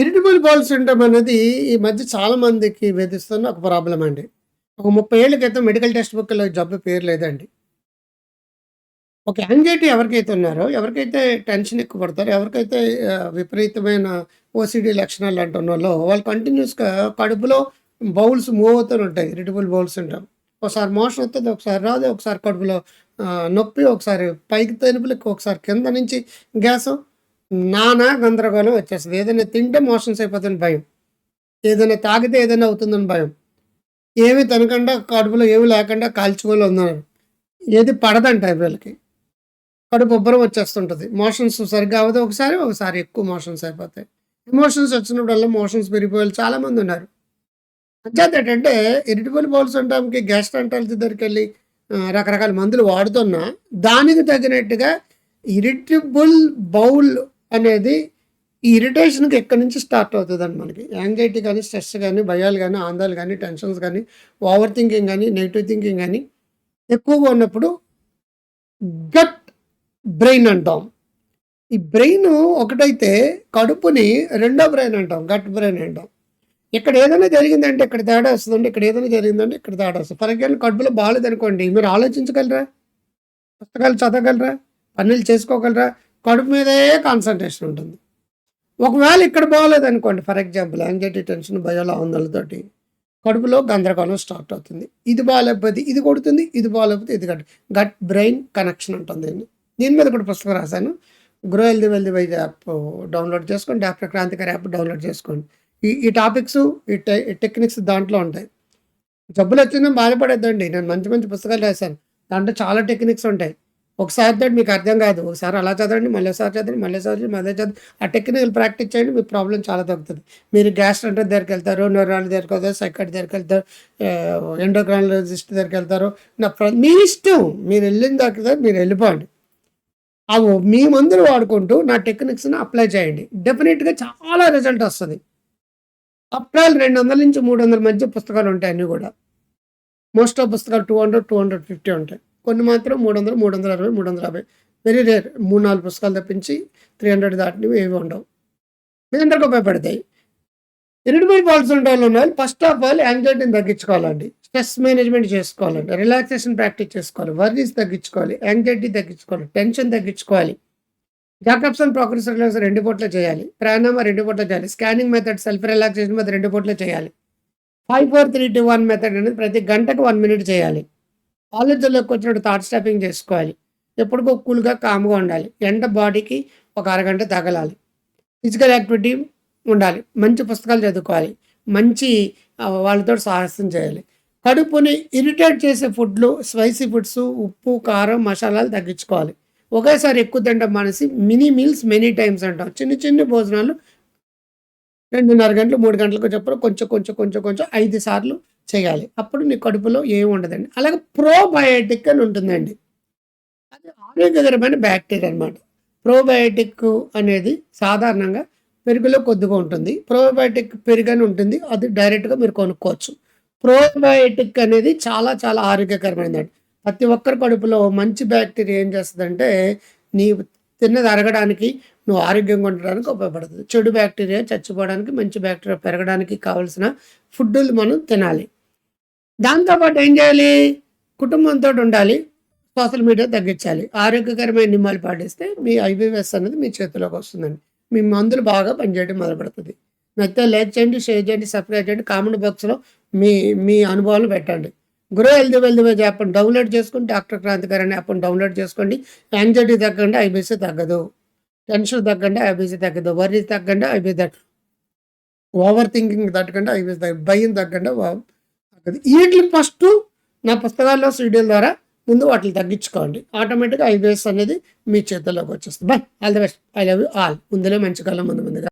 Irritable bowel syndrome అనేది ఈ మధ్య చాలా మందికి వేధిస్తున్న ఒక ప్రాబ్లం అండి. ఒక ముప్పై ఏళ్ళ క్రితం మెడికల్ టెక్స్ట్ బుక్‌లో జబ్బు పేరు లేదండి. ఒక యాంగ్జైటీ ఎవరికైతే ఉన్నారో, ఎవరికైతే టెన్షన్ ఎక్కువ పడతారో, ఎవరికైతే విపరీతమైన ఓసీడీ లక్షణాలు అంటున్న వాళ్ళు కంటిన్యూస్‌గా కడుపులో బౌల్స్ మూవ్ అవుతూనే ఉంటాయి. Irritable bowels syndrome. ఒకసారి మోషన్ వస్తుంది ఒకసారి రాదు, ఒకసారి కడుపులో నొప్పి, ఒకసారి పైకి తలుపులకి, ఒకసారి కింద నుంచి గ్యాస్ నానా గందరగోళం వచ్చేస్తుంది ఏదైనా తింటే మోషన్స్ అయిపోతుందని భయం. ఏదైనా తాగితే ఏదైనా అవుతుందని భయం. ఏమి తినకుండా కడుపులో ఏమి లేకుండా కాల్చుకొని ఉన్నారు. ఏది పడదంట వీళ్ళకి. కడుపు ఉబ్బరం వచ్చేస్తుంటుంది మోషన్స్ సరిగ్గా అవ్వదు ఒకసారి, ఒకసారి ఎక్కువ మోషన్స్ అయిపోతాయి. ఎమోషన్స్ వచ్చినప్పుడల్లా మోషన్స్ పెరిగిపోయేవాళ్ళు చాలామంది ఉన్నారు. అంచేత ఏంటంటే ఇరిటబుల్ బౌల్ సిండ్రోమ్‌కి గ్యాస్ట్రాంటాలజీ దగ్గరికి వెళ్ళి రకరకాల మందులు వాడుతున్నా దానికి తగినట్టుగా ఇరిటబుల్ బౌల్ అనేది ఈ ఇరిటేషన్‌కి ఎక్కడి నుంచి స్టార్ట్ అవుతుందండి మనకి. యాంగ్జైటీ కానీ స్ట్రెస్ కానీ భయాలు కానీ ఆందోళన కానీ టెన్షన్స్ కానీ ఓవర్ థింకింగ్ కానీ నెగిటివ్ థింకింగ్ కానీ ఎక్కువగా ఉన్నప్పుడు గట్ బ్రెయిన్ అంటాం. ఈ బ్రెయిన్ ఒకటైతే కడుపుని రెండో బ్రెయిన్ అంటాం. గట్ బ్రెయిన్ అంటాం. ఇక్కడ ఏదైనా జరిగిందంటే ఇక్కడ తేడా వస్తుందండి ఇక్కడ ఏదైనా జరిగిందంటే ఇక్కడ తేడా వస్తుంది ఫర్ ఎగ్జాంపుల్ కడుపులో బాగాలేదనుకోండి మీరు ఆలోచించగలరా? పుస్తకాలు చదవగలరా? పనులు చేసుకోగలరా? కడుపు మీదే కాన్సన్ట్రేషన్ ఉంటుంది. ఒకవేళ ఇక్కడ బాలేదనుకోండి ఫర్ ఎగ్జాంపుల్ యాంగ్జైటీ, టెన్షన్, భయాల ఆందోళనతోటి కడుపులో గందరగోళం స్టార్ట్ అవుతుంది. ఇది బాగాలేకపోతే ఇది కొడుతుంది. ఇది బాగాలేకపోతే ఇది కట్ గట్ బ్రెయిన్ కనెక్షన్ ఉంటుంది దీని మీద కూడా పుస్తకం రాశాను grow healthy wealthy wise app download చేసుకోండి. డాక్టర్ క్రాంతికారి యాప్ డౌన్లోడ్ చేసుకోండి. ఈ ఈ టాపిక్స్ ఈ టె టెక్నిక్స్ దాంట్లో ఉంటాయి. జబ్బులొచ్చిందని బాధపడేద్దండి నేను మంచి మంచి పుస్తకాలు రాసాను. దాంట్లో చాలా టెక్నిక్స్ ఉంటాయి. ఒకసారి తోటి మీకు అర్థం కాదు. ఒకసారి అలా చదవండి, మళ్ళీ ఒకసారి చదవండి, మళ్ళోసారి చదవండి, మళ్ళీ చదవండి. ఆ టెక్నికల్ ప్రాక్టీస్ చేయండి. మీ ప్రాబ్లం చాలా తగ్గుతుంది మీరు గ్యాస్ట్రంటర్ దగ్గరికి వెళ్తారు న్యూరాలజీ దగ్గరికెళ్తారు, దగ్గరికి వెళ్తారు ఎండోక్రాలజిస్ట్ దగ్గరికి వెళ్తారు నా ప్ర మీ ఇష్టం. మీరు వెళ్ళిన దగ్గర మీరు వెళ్ళిపోండి. అవు మీ మందులు వాడుకుంటూ నా టెక్నిక్స్‌ని అప్లై చేయండి. డెఫినెట్గా చాలా రిజల్ట్ వస్తది. అప్రాల్ 200-300 మధ్య పుస్తకాలు ఉంటాయి అన్నీ కూడా. మోస్ట్ ఆఫ్ పుస్తకాలు 200, 250 ఉంటాయి. కొన్ని మాత్రం 300, 360, 350 వెరీ రేర్ 3, 4 పుస్తకాలు తప్పించి 300 దాటినవి ఏవి ఉండవు. మీ అందరికి ఉపయోగపడతాయి. ఇరిటబుల్ బౌల్ సిండ్రోమ్‌లో ఉన్నవాళ్ళు ఫస్ట్ ఆఫ్ ఆల్ యాంగ్జైటీని తగ్గించుకోవాలండి. స్ట్రెస్ మేనేజ్మెంట్ చేసుకోవాలండి. రిలాక్సేషన్ ప్రాక్టీస్ చేసుకోవాలి. వర్రీస్ తగ్గించుకోవాలి. యాంగ్జైటీ తగ్గించుకోవాలి. టెన్షన్ తగ్గించుకోవాలి. జాకబ్సన్ ప్రోగ్రెస్ రిలాక్స్ రెండు పూట్ల చేయాలి. ప్రాణామా రెండు పూట్ల చేయాలి. Scanning method self relaxation method రెండు పూట్ల చేయాలి. 5, 4, 3, 2, 1 మెథడ్ అనేది ప్రతి గంటకు వన్ మినిట్ చేయాలి. ఆలోచనలోకి వచ్చినప్పుడు థాట్ స్టాపింగ్ చేసుకోవాలి. ఎప్పటికో కూల్‌గా, కామ్‌గా ఉండాలి. ఎండ బాడీకి ఒక అరగంట తగలాలి. ఫిజికల్ యాక్టివిటీ ఉండాలి. మంచి పుస్తకాలు చదువుకోవాలి. మంచి వాళ్ళతో సాహసం చేయాలి. కడుపుని ఇరిటేట్ చేసే ఫుడ్‌లు, స్పైసీ ఫుడ్స్, ఉప్పు, కారం, మసాలాలు తగ్గించుకోవాలి. ఒకేసారి ఎక్కువ తినడం మానేసి మినీ మీల్స్ మెనీ టైమ్స్ అంటాం. చిన్న చిన్న భోజనాలు 2:30 గంటలు, మూడు గంటలకు చెప్పరు కొంచెం, కొంచెం, కొంచెం, కొంచెం ఐదు సార్లు చేయాలి. అప్పుడు నీ కడుపులో ఏమి ఉండదండి. అలాగే ప్రోబయోటిక్ అని ఉంటుందండి. అది ఆరోగ్యకరమైన బ్యాక్టీరియా అన్నమాట. ప్రోబయోటిక్ అనేది సాధారణంగా పెరుగులో కొద్దిగా ఉంటుంది. ప్రోబయోటిక్ పెరుగని ఉంటుంది. అది డైరెక్ట్‌గా మీరు కొనుక్కోవచ్చు. ప్రోబయోటిక్ అనేది చాలా చాలా ఆరోగ్యకరమైనది ప్రతి ఒక్కరి కడుపులో మంచి బ్యాక్టీరియా ఏం చేస్తుందంటే నీవు తిన్నది అరగడానికి, నువ్వు ఆరోగ్యంగా ఉండడానికి ఉపయోగపడుతుంది చెడు బ్యాక్టీరియా చచ్చిపోవడానికి, మంచి బ్యాక్టీరియా పెరగడానికి కావాల్సిన ఫుడ్డులు మనం తినాలి. దాంతో పాటు ఏం చేయాలి? కుటుంబంతోటి ఉండాలి. సోషల్ మీడియా తగ్గించాలి. ఆరోగ్యకరమైన నియమాలు పాటిస్తే మీ ఐబీఎస్ అనేది మీ చేతిలోకి వస్తుందండి. మీ మందులు బాగా పనిచేయడం మొదలుపెడుతుంది నచ్చితే లైక్ చేయండి, షేర్ చేయండి, సబ్స్క్రైబ్ చేయండి. కామెంట్ బాక్స్‌లో మీ మీ అనుభవాలు పెట్టండి. గ్రో హెల్తీ వెల్తీ వైజ్ యాప్‌ని డౌన్లోడ్ చేసుకుని డాక్టర్ క్రాంతికారి అనే యాప్‌ని డౌన్లోడ్ చేసుకోండి. యాంగ్జైటీ తగ్గండి ఐబీసీ తగ్గదు. టెన్షన్ తగ్గండి ఐబీసీ తగ్గదు. వరీ తగ్గండి ఐబీసీ తగ్గదు. ఓవర్ థింకింగ్ తగ్గండి ఐబీసీ తగ్గదు. భయం తగ్గండి తగ్గదు. వీటిని ఫస్ట్ నా పుస్తకాల్లో, సీడీల ద్వారా ముందు వాటిని తగ్గించుకోండి. ఆటోమేటిక్‌గా ఐబీఎస్ అనేది మీ చేతుల్లోకి వచ్చేస్తుంది. Bye all the best. I love you all. ముందులే మంచి కాలం ముందు ముందుగా